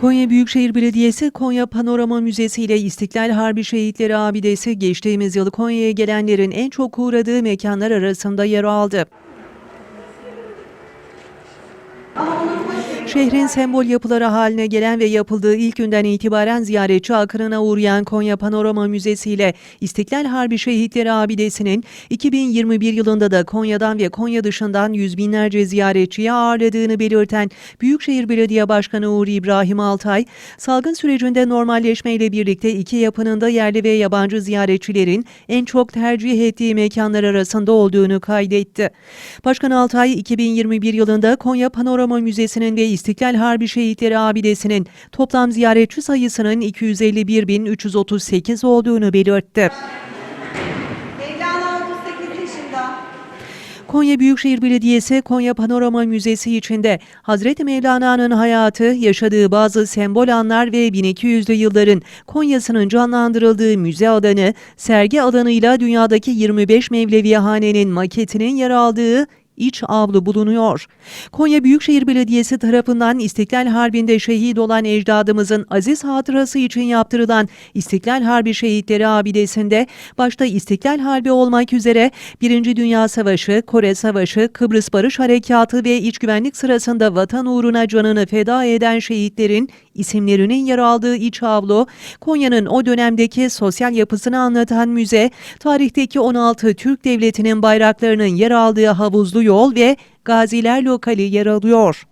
Konya Büyükşehir Belediyesi Konya Panorama Müzesi ile İstiklal Harbi Şehitleri Abidesi geçtiğimiz yıl Konya'ya gelenlerin en çok uğradığı mekanlar arasında yer aldı. Şehrin sembol yapıları haline gelen ve yapıldığı ilk günden itibaren ziyaretçi akınına uğrayan Konya Panorama Müzesi ile İstiklal Harbi Şehitleri Abidesi'nin 2021 yılında da Konya'dan ve Konya dışından yüz binlerce ziyaretçiyi ağırladığını belirten Büyükşehir Belediye Başkanı Uğur İbrahim Altay, salgın sürecinde normalleşmeyle birlikte iki yapının da yerli ve yabancı ziyaretçilerin en çok tercih ettiği mekanlar arasında olduğunu kaydetti. Başkan Altay, 2021 yılında Konya Panorama Müzesi'nin ve İstiklal Harbi Şehitleri Abidesi'nin toplam ziyaretçi sayısının 251.338 olduğunu belirtti. Mevlana 38 yaşında. Konya Büyükşehir Belediyesi Konya Panorama Müzesi içinde Hazreti Mevlana'nın hayatı, yaşadığı bazı sembol anlar ve 1200'lü yılların Konya'sının canlandırıldığı müze alanı, sergi alanıyla dünyadaki 25 Mevlevihane'nin maketinin yer aldığı iç avlu bulunuyor. Konya Büyükşehir Belediyesi tarafından İstiklal Harbi'nde şehit olan ecdadımızın aziz hatırası için yaptırılan İstiklal Harbi Şehitleri Abidesi'nde başta İstiklal Harbi olmak üzere Birinci Dünya Savaşı, Kore Savaşı, Kıbrıs Barış Harekatı ve iç güvenlik sırasında vatan uğruna canını feda eden şehitlerin isimlerinin yer aldığı iç avlu, Konya'nın o dönemdeki sosyal yapısını anlatan müze, tarihteki 16 Türk Devleti'nin bayraklarının yer aldığı havuzlu yol ve Gaziler Lokali yer alıyor.